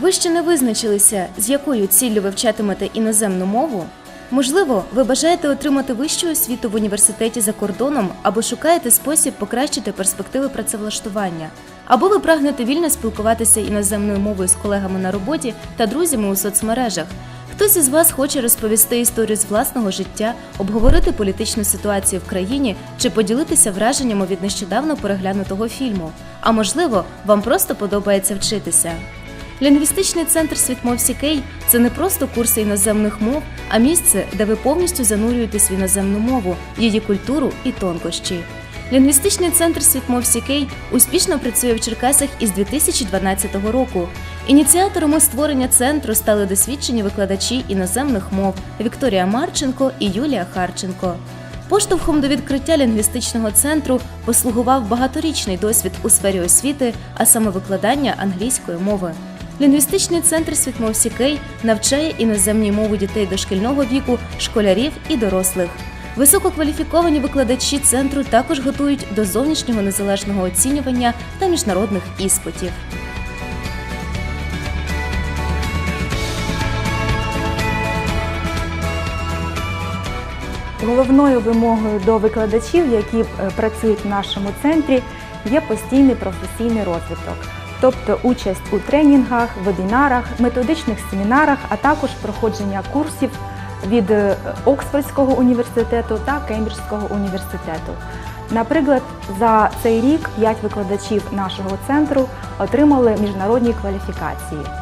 Ви ще не визначилися, з якою ціллю вивчатимете іноземну мову? Можливо, ви бажаєте отримати вищу освіту в університеті за кордоном або шукаєте спосіб покращити перспективи працевлаштування, або ви прагнете вільно спілкуватися іноземною мовою з колегами на роботі та друзями у соцмережах. Хтось із вас хоче розповісти історію з власного життя, обговорити політичну ситуацію в країні чи поділитися враженнями від нещодавно переглянутого фільму. А можливо, вам просто подобається вчитися. Лінгвістичний центр Світмов Сікей це не просто курси іноземних мов, а місце, де ви повністю занурюєтесь в іноземну мову, її культуру і тонкощі. Лінгвістичний центр Світмов Сікей успішно працює в Черкасах із 2012 року. Ініціаторами створення центру стали досвідчені викладачі іноземних мов Вікторія Марченко і Юлія Харченко. Поштовхом до відкриття лінгвістичного центру послугував багаторічний досвід у сфері освіти, а саме викладання англійської мови. Лінгвістичний центр Світмов Сікей навчає іноземній мови дітей дошкільного віку, школярів і дорослих. Висококваліфіковані викладачі центру також готують до зовнішнього незалежного оцінювання та міжнародних іспитів. Головною вимогою до викладачів, які е, працюють в нашому центрі, є постійний професійний розвиток, тобто участь у тренінгах, вебінарах, методичних семінарах, а також проходження курсів від е, Оксфордського університету та Кембриджського університету. Наприклад, за цей рік 5 викладачів нашого центру отримали міжнародні кваліфікації.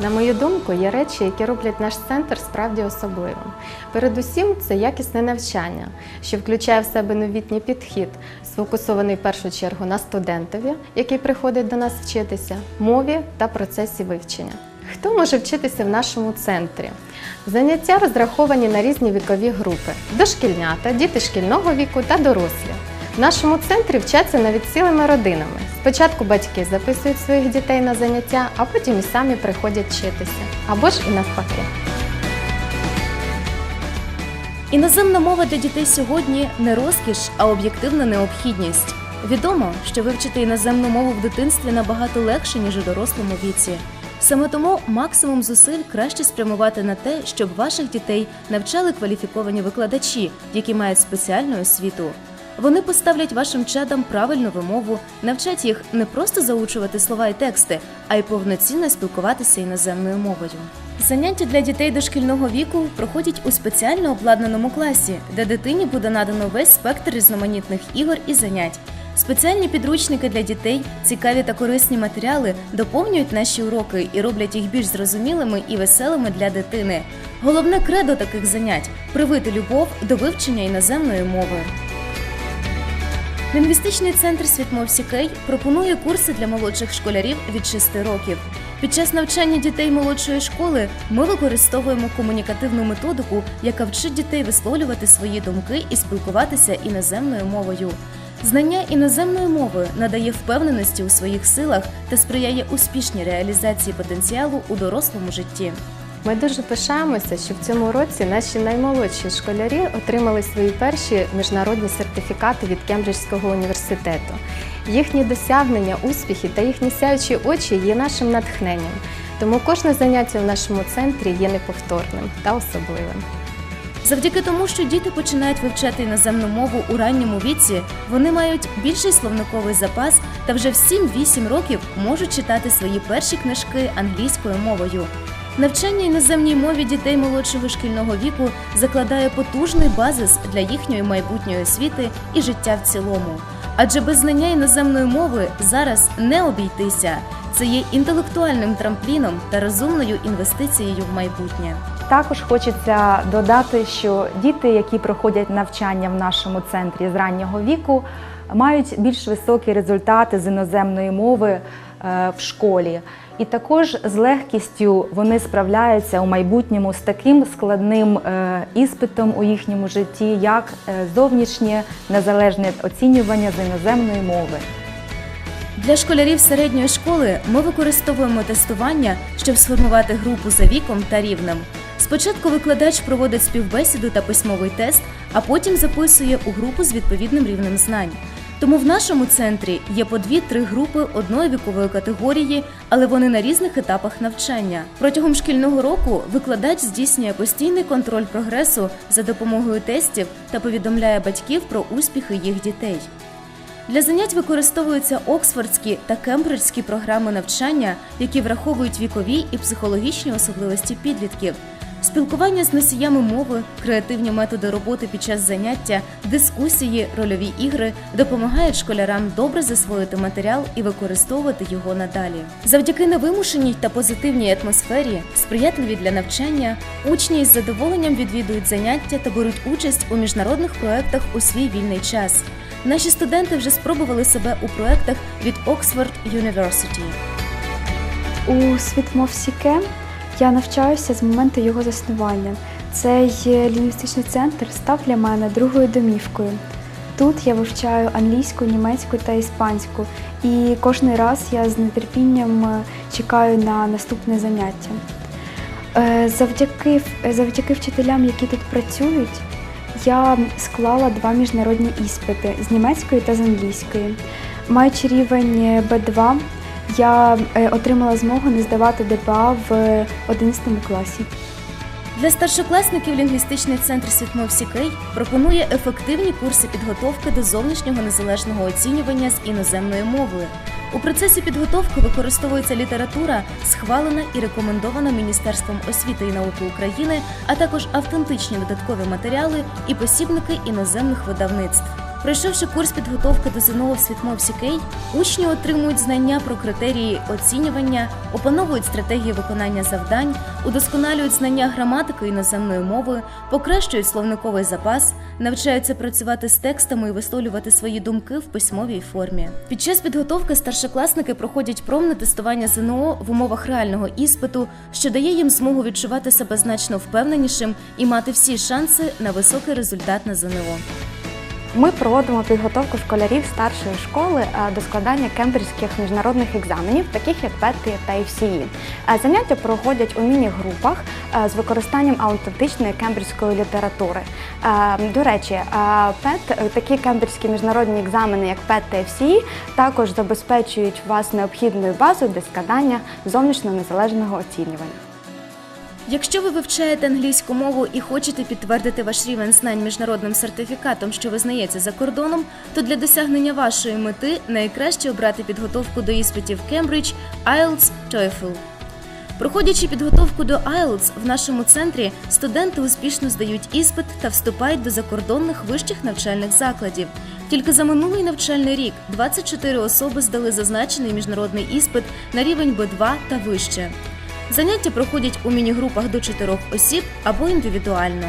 На мою думку, є речі, які роблять наш центр справді особливим. Передусім, це якісне навчання, що включає в себе новітній підхід, сфокусований в першу чергу на студентові, який приходить до нас вчитися, мові та процесі вивчення. Хто може вчитися в нашому центрі? Заняття розраховані на різні вікові групи: дошкільнята, діти шкільного віку та дорослі. Нашому центрі вчаться навіть цілими родинами. Спочатку батьки записують своїх дітей на заняття, а потім і самі приходять вчитися. Або ж і навпаки. Іноземна мова для дітей сьогодні не розкіш, а об'єктивна необхідність. Відомо, що вивчити іноземну мову в дитинстві набагато легше, ніж у дорослому віці. Саме тому максимум зусиль краще спрямувати на те, щоб ваших дітей навчали кваліфіковані викладачі, які мають спеціальну освіту. Вони поставлять вашим чадам правильну вимову, навчать їх не просто заучувати слова і тексти, а й повноцінно спілкуватися іноземною мовою. Заняття для дітей дошкільного віку проходять у спеціально обладнаному класі, де дитині буде надано весь спектр різноманітних ігор і занять. Спеціальні підручники для дітей, цікаві та корисні матеріали доповнюють наші уроки і роблять їх більш зрозумілими і веселими для дитини. Головне кредо таких занять привити любов до вивчення іноземної мови. Лінгвістичний центр Світмов Сікей пропонує курси для молодших школярів від 6 років. Під час навчання дітей молодшої школи ми використовуємо комунікативну методику, яка вчить дітей висловлювати свої думки і спілкуватися іноземною мовою. Знання іноземної мови надає впевненості у своїх силах та сприяє успішній реалізації потенціалу у дорослому житті. Ми дуже пишаємося, що в цьому році наші наймолодші школярі отримали свої перші міжнародні сертифікати від Кембриджського університету. Їхні досягнення, успіхи та їхні сяючі очі є нашим натхненням. Тому кожне заняття в нашому центрі є неповторним та особливим. Завдяки тому, що діти починають вивчати іноземну мову у ранньому віці, вони мають більший словниковий запас та вже в 7-8 років можуть читати свої перші книжки англійською мовою. Навчання іноземній мові дітей молодшого шкільного віку закладає потужний базис для їхньої майбутньої освіти і життя в цілому. Адже без знання іноземної мови зараз не обійтися. Це є інтелектуальним трампліном та розумною інвестицією в майбутнє. Також хочеться додати, що діти, які проходять навчання в нашому центрі з раннього віку, мають більш високі результати з іноземної мови в школі. І також з легкістю вони справляються у майбутньому з таким складним е, іспитом у їхньому житті, як е, зовнішнє незалежне оцінювання з іноземної мови. Для школярів середньої школи ми використовуємо тестування, щоб сформувати групу за віком та рівнем. Спочатку викладач проводить співбесіду та письмовий тест, а потім записує у групу з відповідним рівнем знань. Тому в нашому центрі є по дві-три групи одної вікової категорії, але вони на різних етапах навчання. Протягом шкільного року викладач здійснює постійний контроль прогресу за допомогою тестів та повідомляє батьків про успіхи їх дітей. Для занять використовуються оксфордські та кембриджські програми навчання, які враховують вікові і психологічні особливості підлітків. Спілкування з носіями мови, креативні методи роботи під час заняття, дискусії, рольові ігри допомагають школярам добре засвоїти матеріал і використовувати його надалі. Завдяки невимушеній та позитивній атмосфері, сприятливі для навчання, учні із задоволенням відвідують заняття та беруть участь у міжнародних проектах у свій вільний час. Наші студенти вже спробували себе у проектах від Oxford University. У Світмовсіке я навчаюся з моменту його заснування. Цей лінгвістичний центр став для мене другою домівкою. Тут я вивчаю англійську, німецьку та іспанську, і кожен раз я з нетерпінням е, чекаю на наступне заняття. Е, Завдяки, завдяки вчителям, які тут працюють, я склала два міжнародні іспити з німецької та з англійської. Маючи рівень B2, я е, отримала змогу не здавати ДПА в 11 класі. Для старшокласників лінгвістичний центр Світмов Сікей пропонує ефективні курси підготовки до зовнішнього незалежного оцінювання з іноземною мовою. У процесі підготовки використовується література, схвалена і рекомендована Міністерством освіти і науки України, а також автентичні додаткові матеріали і посібники іноземних видавництв. Пройшовши курс підготовки до ЗНО в Світмов Сікей, учні отримують знання про критерії оцінювання, опановують стратегії виконання завдань, удосконалюють знання граматики іноземної мови, покращують словниковий запас, навчаються працювати з текстами і висловлювати свої думки в письмовій формі. Під час підготовки старшокласники проходять промне тестування ЗНО в умовах реального іспиту, що дає їм змогу відчувати себе значно впевненішим і мати всі шанси на високий результат на ЗНО. Ми проводимо підготовку школярів старшої школи е, до складання кембриджських міжнародних екзаменів, таких як ПЕТ та FCE. Е, Заняття проходять у міні-групах е, з використанням аутентичної кембриджської літератури. До речі, ПЕТ, такі кембриджські міжнародні екзамени, як ПЕТ та FCE, також забезпечують вас необхідною базою для складання зовнішнього незалежного оцінювання. Якщо ви вивчаєте англійську мову і хочете підтвердити ваш рівень знань міжнародним сертифікатом, що визнається за кордоном, то для досягнення вашої мети найкраще обрати підготовку до іспитів Cambridge, IELTS, TOEFL. Проходячи підготовку до IELTS, в нашому центрі студенти успішно здають іспит та вступають до закордонних вищих навчальних закладів. Тільки за минулий навчальний рік 24 особи здали зазначений міжнародний іспит на рівень B2 та вище. Заняття проходять у міні-групах до чотирьох осіб або індивідуально.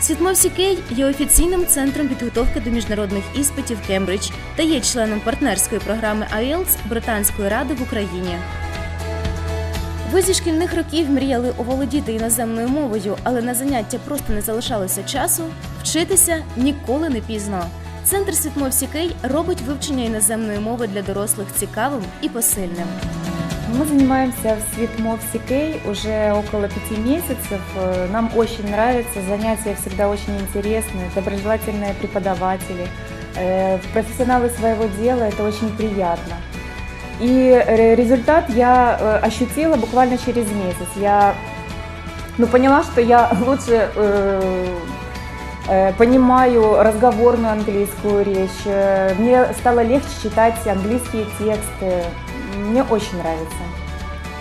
Світмов Сікей є офіційним центром підготовки до міжнародних іспитів Кембридж та є членом партнерської програми IELTS Британської ради в Україні. Ви зі шкільних років мріяли оволодіти іноземною мовою, але на заняття просто не залишалося часу. Вчитися ніколи не пізно. Центр Світмов Сікей робить вивчення іноземної мови для дорослих цікавим і посильним. Мы занимаемся в Светмов Сикей уже около пяти месяцев. Э, Нам очень нравится, занятия всегда очень интересные, доброжелательные преподаватели, э, профессионалы своего дела, это очень приятно. И э, результат я э, ощутила буквально через месяц. Я ну, поняла, что я лучше э, э, понимаю разговорную английскую речь. Э, Мне стало легче читать английские тексты. Мне очень нравится.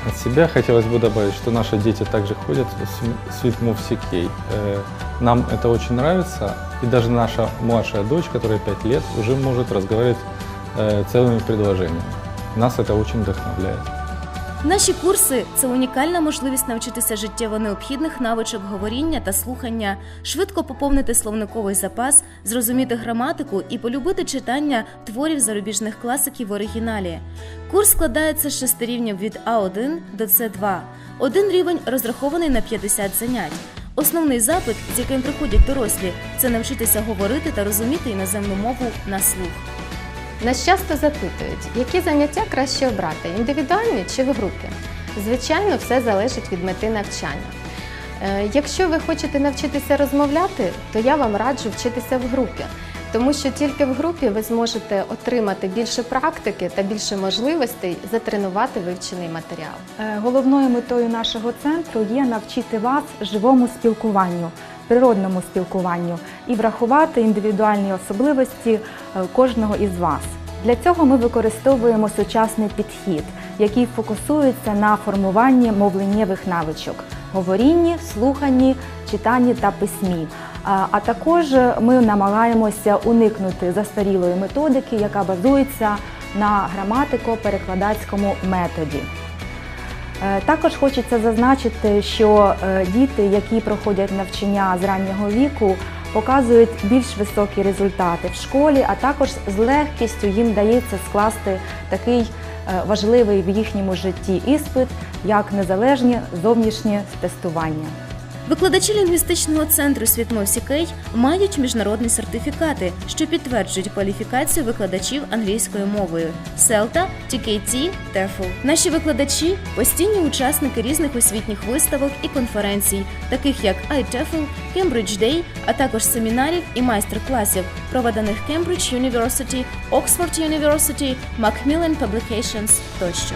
От себя хотелось бы добавить, что наши дети также ходят в Свитмов Сикей. Э, Нам это очень нравится, и даже наша младшая дочь, которая 5 лет, уже может разговаривать э, целыми предложениями. Нас это очень вдохновляет. Наші курси це унікальна можливість навчитися життєво необхідних навичок говоріння та слухання, швидко поповнити словниковий запас, зрозуміти граматику і полюбити читання творів зарубіжних класиків в оригіналі. Курс складається з шести рівнів від А1 до С2. Один рівень розрахований на 50 занять. Основний запит, з яким приходять дорослі, це навчитися говорити та розуміти іноземну мову на слух. Нас часто запитують, які заняття краще обрати індивідуальні чи в групі. Звичайно, все залежить від мети навчання. Е, Якщо ви хочете навчитися розмовляти, то я вам раджу вчитися в групі. тому що тільки в групі ви зможете отримати більше практики та більше можливостей затренувати вивчений матеріал. Е, Головною метою нашого центру є навчити вас живому спілкуванню, природному спілкуванню і врахувати індивідуальні особливості е, кожного із вас. Для цього ми використовуємо сучасний підхід, який фокусується на формуванні мовленнєвих навичок говорінні, слуханні, читанні та письмі. А а також ми намагаємося уникнути застарілої методики, яка базується на граматико-перекладацькому методі. Е, Також хочеться зазначити, що е, діти, які проходять навчання з раннього віку, показують більш високі результати в школі, а також з легкістю їм дається скласти такий е, важливий в їхньому житті іспит, як незалежні зовнішні тестування. Викладачі лінгвістичного центру Світмов Сікей мають міжнародні сертифікати, що підтверджують кваліфікацію викладачів англійською мовою CELTA, TKT, TEFL. Наші викладачі постійні учасники різних освітніх виставок і конференцій, таких як iTEFL, Cambridge Day, а також семінарів і майстер-класів, проведених Cambridge University, Oxford University, Macmillan Publications тощо.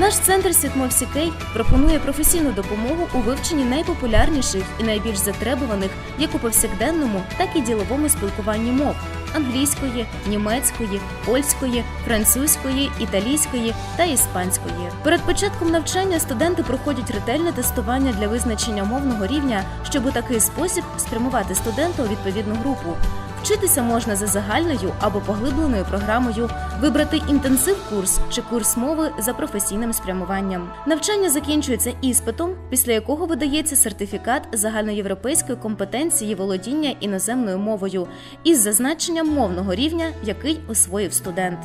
Наш центр Світмов Сікей пропонує професійну допомогу у вивченні найпопулярніших і найбільш затребуваних як у повсякденному, так і діловому спілкуванні мов англійської, німецької, польської, французької, італійської та іспанської. Перед початком навчання студенти проходять ретельне тестування для визначення мовного рівня, щоб у такий спосіб спрямувати студента у відповідну групу. Вчитися можна за загальною або поглибленою програмою, вибрати інтенсив курс чи курс мови за професійним спрямуванням. Навчання закінчується іспитом, після якого видається сертифікат загальноєвропейської компетенції володіння іноземною мовою із зазначенням мовного рівня, який освоїв студент.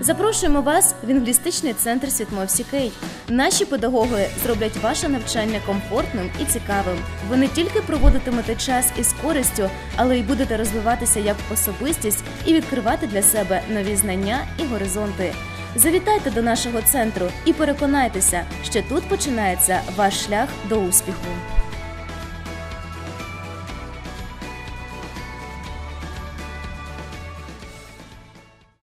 Запрошуємо вас в інглістичний центр Світмов Сікей. Наші педагоги зроблять ваше навчання комфортним і цікавим. Ви не тільки проводитимете час із користю, але й будете розвиватися як особистість і відкривати для себе нові знання і горизонти. Завітайте до нашого центру і переконайтеся, що тут починається ваш шлях до успіху.